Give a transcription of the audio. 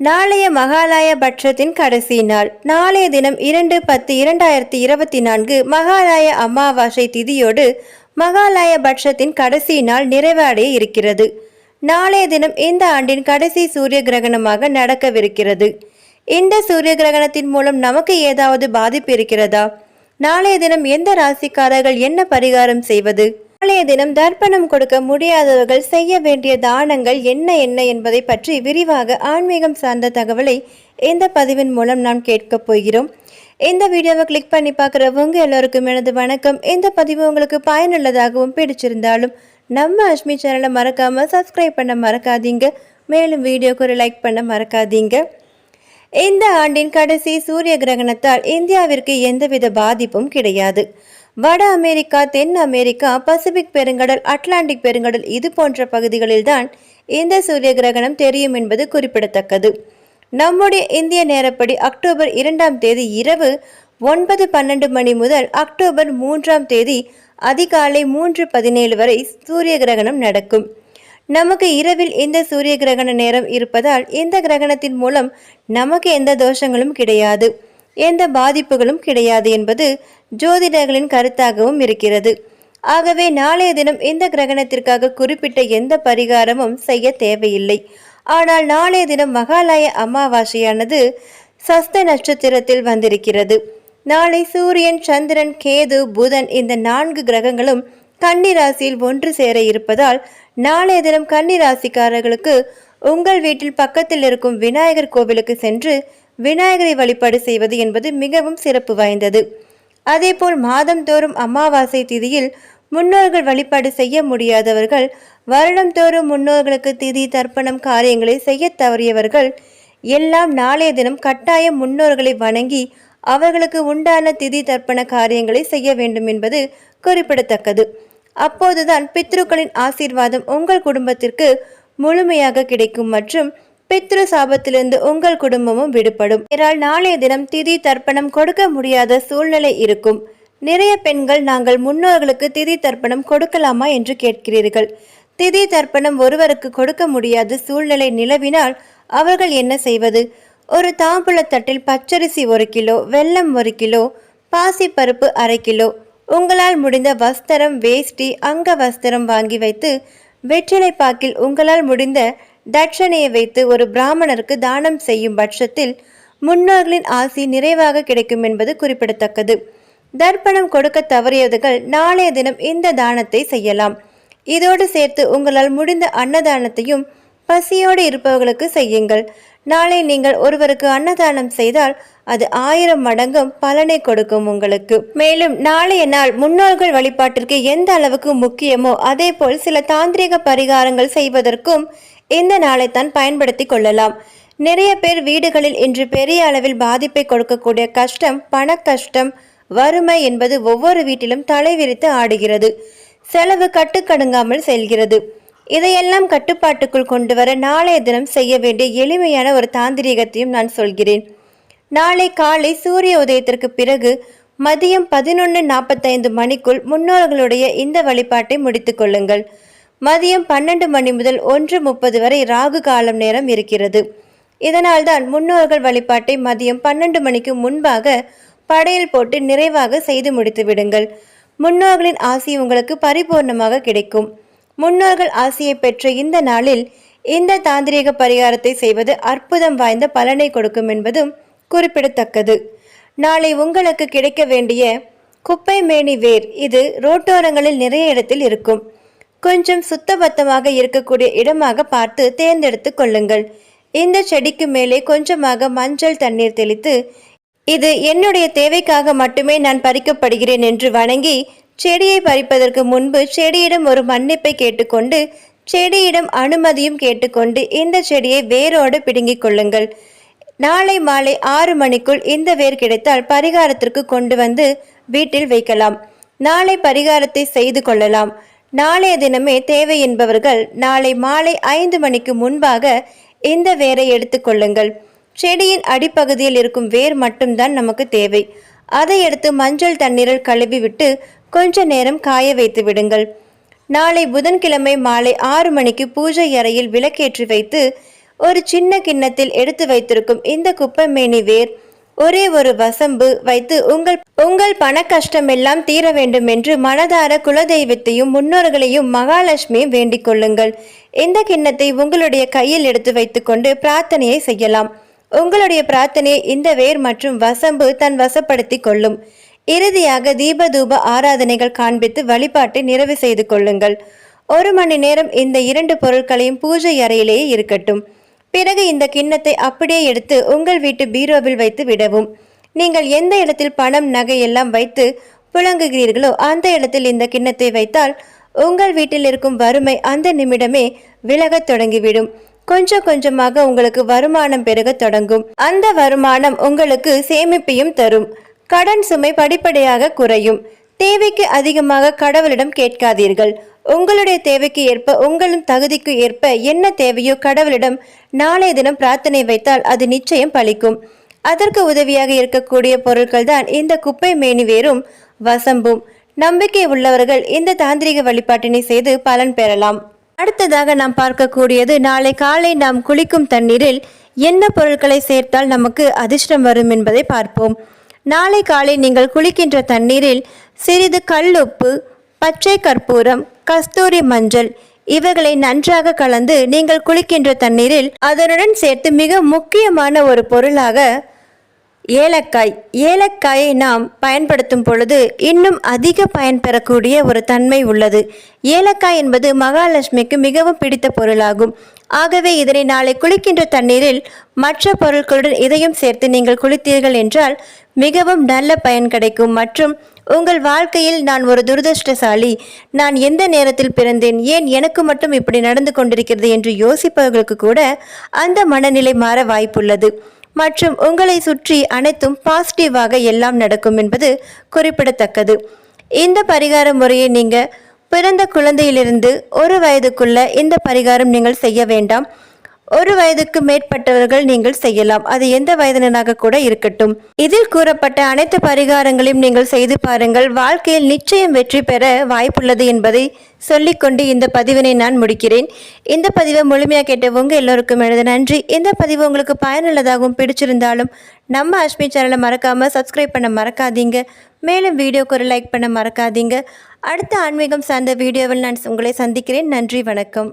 நாளைய மகாலய பட்சத்தின் கடைசி நாள். நாளைய தினம் இரண்டு பத்து இரண்டாயிரத்தி இருபத்தி நான்கு மகாலய அமாவாசை திதியோடு மகாலய பட்சத்தின் கடைசி நாள் நிறைவடைய இருக்கிறது. நாளைய தினம் இந்த ஆண்டின் கடைசி சூரிய கிரகணமாக நடக்கவிருக்கிறது. இந்த சூரிய கிரகணத்தின் மூலம் நமக்கு ஏதாவது பாதிப்பு இருக்கிறதா? நாளைய தினம் எந்த ராசிக்காரர்கள் என்ன பரிகாரம் செய்வது? நாளைய தினம் தர்ப்பணம் கொடுக்க முடியாதவர்கள் செய்ய வேண்டிய தானங்கள் என்ன என்ன என்பதை பற்றி விரிவாக ஆன்மீகம் சார்ந்த தகவலை இந்த பதிவின் மூலம் நாம் கேட்கப் போகிறோம். இந்த வீடியோவை கிளிக் பண்ணி பார்க்குறவங்க எல்லோருக்கும் எனது வணக்கம். இந்த பதிவு உங்களுக்கு பயனுள்ளதாகவும் பிடிச்சிருந்தாலும் நம்ம அஷ்மி சேனலை மறக்காமல் சப்ஸ்கிரைப் பண்ண மறக்காதீங்க. மேலும் வீடியோக்கு ஒரு லைக் பண்ண மறக்காதீங்க. இந்த ஆண்டின் கடைசி சூரிய கிரகணத்தால் இந்தியாவிற்கு எந்தவித பாதிப்பும் கிடையாது. வட அமெரிக்கா தென் அமெரிக்கா பசிபிக் பெருங்கடல் அட்லாண்டிக் பெருங்கடல் இது போன்ற பகுதிகளில்தான் இந்த சூரிய கிரகணம் தெரியும் என்பது குறிப்பிடத்தக்கது. நம்முடைய இந்திய நேரப்படி அக்டோபர் இரண்டாம் தேதி இரவு ஒன்பது பன்னெண்டு மணி முதல் அக்டோபர் மூன்றாம் தேதி அதிகாலை மூன்று பதினேழு வரை சூரிய கிரகணம் நடக்கும். நமக்கு இரவில் இந்த சூரிய கிரகண நேரம் இருப்பதால் இந்த கிரகணத்தின் மூலம் நமக்கு எந்த தோஷங்களும் கிடையாது. எந்த பாதிப்புகளும் கிடையாது என்பது ஜோதிடர்களின் கருத்தாகவும் இருக்கிறது. ஆகவே நாளைய தினம் இந்த கிரகணத்திற்காக குறிப்பிட்ட எந்த பரிகாரமும் செய்ய தேவையில்லை. ஆனால் நாளைய தினம் மகாலய அமாவாசையானது சஸ்த நட்சத்திரத்தில் வந்திருக்கிறது. நாளை சூரியன் சந்திரன் கேது புதன் இந்த நான்கு கிரகங்களும் கன்னி ராசியில் ஒன்று சேர இருப்பதால் நாளைய தினம் கன்னிராசிக்காரர்களுக்கு உங்கள் வீட்டில் பக்கத்தில் இருக்கும் விநாயகர் கோவிலுக்கு சென்று விநாயகரை வழிபாடு செய்வது என்பது மிகவும் சிறப்பு வாய்ந்தது. அதேபோல் மாதந்தோறும் அமாவாசை திதியில் முன்னோர்கள் வழிபாடு செய்ய முடியாதவர்கள் வருடந்தோறும் முன்னோர்களுக்கு திதி தர்ப்பணம் காரியங்களை செய்ய தவறியவர்கள் எல்லாம் நாளைய தினம் கட்டாயம் முன்னோர்களை வணங்கி அவர்களுக்கு உண்டான திதி தர்ப்பண காரியங்களை செய்ய வேண்டும் என்பது குறிப்பிடத்தக்கது. அப்போதுதான் பித்ருக்களின் ஆசீர்வாதம் உங்கள் குடும்பத்திற்கு முழுமையாக கிடைக்கும் மற்றும் பித்ரு சாபத்திலிருந்து உங்கள் குடும்பமும் விடுபடும். இதனால் நாளைய தினம் திதி தர்ப்பணம் கொடுக்க முடியாத சூழ்நிலை இருக்கும். நிறைய பெண்கள் நாங்கள் முன்னோர்களுக்கு திதி தர்ப்பணம் கொடுக்கலாமா என்று கேட்கிறீர்கள். திதி தர்ப்பணம் ஒருவருக்கு கொடுக்க முடியாத சூழ்நிலை நிலவினால் அவர்கள் என்ன செய்வது? ஒரு தாம்பூலத்தட்டில் பச்சரிசி ஒரு கிலோ வெல்லம் ஒரு கிலோ பாசிப்பருப்பு அரை கிலோ. உங்களால் முடிந்த வஸ்திரம் வேஷ்டி அங்க வஸ்திரம் வாங்கி வைத்து வெற்றிலை பாக்கில் உங்களால் முடிந்த தட்சணையை வைத்து ஒரு பிராமணருக்கு தானம் செய்யும் பட்சத்தில் முன்னோர்களின் ஆசி நிறைவாக கிடைக்கும் என்பது குறிப்பிடத்தக்கது. தர்ப்பணம் கொடுக்க தவறியவர்கள் நாளைய தினம் இந்த தானத்தை செய்யலாம். இதோடு சேர்த்து உங்களால் முடிந்த அன்னதானத்தையும் பசியோடு இருப்பவர்களுக்கு செய்யுங்கள். நாளை நீங்கள் ஒருவருக்கு அன்னதானம் செய்தால் அது ஆயிரம் மடங்கும் பலனை கொடுக்கும் உங்களுக்கு. மேலும் நாளைய நாள் முன்னோர்கள் வழிபாட்டிற்கு எந்த அளவுக்கு முக்கியமோ அதே போல் சில தாந்திரிக பரிகாரங்கள் செய்வதற்கும் இந்த நாளை தான் பயன்படுத்தி கொள்ளலாம். நிறைய பேர் வீடுகளில் இன்று பெரிய அளவில் பாதிப்பை கொடுக்கக்கூடிய கஷ்டம் பண கஷ்டம் வறுமை என்பது ஒவ்வொரு வீட்டிலும் தலைவிரித்து ஆடுகிறது. செலவு கட்டுக்கடுங்காமல் செல்கிறது. இதையெல்லாம் கட்டுப்பாட்டுக்குள் கொண்டு வர நாளைய தினம் செய்ய வேண்டிய எளிமையான ஒரு தாந்திரீகத்தையும் நான் சொல்கிறேன். நாளை காலை சூரிய உதயத்திற்கு பிறகு மதியம் பதினொன்று நாற்பத்தைந்து மணிக்குள் முன்னோர்களுடைய இந்த வழிபாட்டை முடித்துக் கொள்ளுங்கள். மதியம் பன்னெண்டு மணி முதல் ஒன்று முப்பது வரை ராகு காலம் நேரம் இருக்கிறது. இதனால்தான் முன்னோர்கள் வழிபாட்டை மதியம் பன்னெண்டு மணிக்கு முன்பாக படையல் போட்டு நிறைவாக செய்து முடித்து விடுங்கள். முன்னோர்களின் ஆசி உங்களுக்கு பரிபூர்ணமாக கிடைக்கும். முன்னோர்கள் ஆசியை பெற்ற இந்த நாளில் இந்த தாந்திரிக பரிகாரத்தை செய்வது அற்புதம் வாய்ந்த பலனை கொடுக்கும் என்பதும் குறிப்பிடத்தக்கது. நாளை உங்களுக்கு கிடைக்க வேண்டிய குப்பை மேனி வேர் இது ரோட்டோரங்களில் நிறைய இடத்தில் இருக்கும். கொஞ்சம் சுத்தபத்தமாக இருக்கக்கூடிய இடமாக பார்த்து தேர்ந்தெடுத்து கொள்ளுங்கள். இந்த செடிக்கு மேலே கொஞ்சமாக மஞ்சள் தண்ணீர் தெளித்து இது என்னுடைய தேவைக்காக மட்டுமே நான் பறிக்கப்படுகிறேன் என்று வணங்கி செடியை பறிப்பதற்கு முன்பு செடியிடம் ஒரு மன்னிப்பை கேட்டுக்கொண்டு செடியிடம் அனுமதியும் கேட்டுக்கொண்டு இந்த செடியை வேரோடு பிடுங்கிக் கொள்ளுங்கள். நாளை மாலை ஆறு மணிக்குள் இந்த வேர் கிடைத்தால் பரிகாரத்திற்கு கொண்டு வந்து வீட்டில் வைக்கலாம். நாளை பரிகாரத்தை செய்து கொள்ளலாம். நாளைய தினமே தேவை என்பவர்கள் நாளை மாலை ஐந்து மணிக்கு முன்பாக இந்த வேரை எடுத்துக்கொள்ளுங்கள் செடியின் அடிப்பகுதியில் இருக்கும் வேர் மட்டும்தான் நமக்கு தேவை. அதை எடுத்து மஞ்சள் தண்ணீரில் கழுவி விட்டு கொஞ்ச நேரம் காய வைத்து விடுங்கள். நாளை புதன்கிழமை மாலை ஆறு மணிக்கு பூஜை அறையில் விளக்கேற்றி வைத்து ஒரு சின்ன கிண்ணத்தில் எடுத்து வைத்திருக்கும் இந்த குப்பைமேனி வேர் ஒரே ஒரு வசம்பு வைத்து உங்கள் உங்கள் பண கஷ்டமெல்லாம் தீர வேண்டும் என்று மனதார குலதெய்வத்தையும் முன்னோர்களையும் மகாலட்சுமியும் வேண்டிக் கொள்ளுங்கள். இந்த கிண்ணத்தை உங்களுடைய கையில் எடுத்து வைத்துக்கொண்டு பிரார்த்தனையை செய்யலாம். உங்களுடைய பிரார்த்தனையை இந்த வேர் மற்றும் வசம்பு தன் வசப்படுத்தி கொள்ளும். இறுதியாக தீபதூப ஆராதனைகள் காண்பித்து வழிபாட்டை நிறைவு செய்து கொள்ளுங்கள். ஒரு மணி நேரம் இந்த இரண்டு பொருட்களையும் பூஜை அறையிலேயே இருக்கட்டும். பிறகு இந்த கிண்ணத்தை அப்படியே எடுத்து உங்கள் வீட்டு பீரோவில் வைத்து விடவும். நீங்கள் எந்த இடத்தில் பணம் நகை எல்லாம் வைத்து புழங்குகிறீர்களோ அந்த இடத்தில் இந்த கிண்ணத்தை வைத்தால் உங்கள் வீட்டில் இருக்கும் வறுமை அந்த நிமிடமே விலகத் தொடங்கிவிடும். கொஞ்சம் கொஞ்சமாக உங்களுக்கு வருமானம் பெருகத் தொடங்கும். அந்த வருமானம் உங்களுக்கு சேமிப்பையும் தரும். கடன் சுமை படிப்படியாக குறையும். தேவைக்கு அதிகமாக கடவுளிடம் கேட்காதீர்கள். உங்களுடைய தேவைக்கு ஏற்ப உங்களின் தகுதிக்கு ஏற்ப என்ன தேவையோ கடவுளிடம் நாளைய தினம் பிரார்த்தனை வைத்தால் அது நிச்சயம் பலிக்கும். அதற்கு உதவியாக இருக்கக்கூடிய பொருட்கள் தான் இந்த குப்பை மேனிவேரும் வசம்பும். நம்பிக்கை உள்ளவர்கள் இந்த தாந்திரிக வழிபாட்டினை செய்து பலன் பெறலாம். அடுத்ததாக நாம் பார்க்கக்கூடியது நாளை காலை நாம் குளிக்கும் தண்ணீரில் என்ன பொருட்களை சேர்த்தால் நமக்கு அதிர்ஷ்டம் வரும் என்பதை பார்ப்போம். நாளை காலை நீங்கள் குளிக்கின்ற தண்ணீரில் சிறிது கல் உப்பு பச்சை கற்பூரம் கஸ்தூரி மஞ்சள் இவைகளை நன்றாக கலந்து நீங்கள் குளிக்கின்ற தண்ணீரில் அதனுடன் சேர்த்து மிக முக்கியமான ஒரு பொருளாக ஏலக்காய். ஏலக்காயை நாம் பயன்படுத்தும் பொழுது இன்னும் அதிக பயன் பெறக்கூடிய ஒரு தன்மை உள்ளது. ஏலக்காய் என்பது மகாலட்சுமிக்கு மிகவும் பிடித்த பொருளாகும். ஆகவே இதனை நாளை குளிக்கின்ற தண்ணீரில் மற்ற பொருட்களுடன் இதையும் சேர்த்து நீங்கள் குளித்தீர்கள் என்றால் மிகவும் நல்ல பயன் கிடைக்கும். மற்றும் உங்கள் வாழ்க்கையில் நான் ஒரு துரதிருஷ்டசாலி. நான் எந்த நேரத்தில் பிறந்தேன்? ஏன் எனக்கு மட்டும் இப்படி நடந்து கொண்டிருக்கிறது என்று யோசிப்பவர்களுக்கு கூட அந்த மனநிலை மாற வாய்ப்புள்ளது. மற்றும் உங்களை சுற்றி அனைத்தும் பாசிட்டிவாக எல்லாம் நடக்கும் என்பது குறிப்பிடத்தக்கது. இந்த பரிகார முறையை நீங்கள் பிறந்த குழந்தையிலிருந்து ஒரு வயதுக்குள்ள இந்த பரிகாரம் நீங்கள் செய்ய வேண்டாம். ஒரு வயதுக்கு மேற்பட்டவர்கள் நீங்கள் செய்யலாம். அது எந்த வயதினராக கூட இருக்கட்டும். இதில் கூறப்பட்ட அனைத்து பரிகாரங்களையும் நீங்கள் செய்து பாருங்கள். வாழ்க்கையில் நிச்சயம் வெற்றி பெற வாய்ப்புள்ளது என்பதை சொல்லிக்கொண்டு இந்த பதிவினை நான் முடிக்கிறேன். இந்த பதிவை முழுமையாக கேட்டவங்க எல்லோருக்கும் எனது நன்றி. இந்த பதிவு உங்களுக்கு பயனுள்ளதாகவும் பிடிச்சிருந்தாலும் நம்ம அஷ்மி சேனலை மறக்காமல் சப்ஸ்கிரைப் பண்ண மறக்காதீங்க. மேலும் வீடியோக்கு ஒரு லைக் பண்ண மறக்காதீங்க. அடுத்த ஆன்மீகம் சார்ந்த வீடியோவில் நான் உங்களை சந்திக்கிறேன். நன்றி வணக்கம்.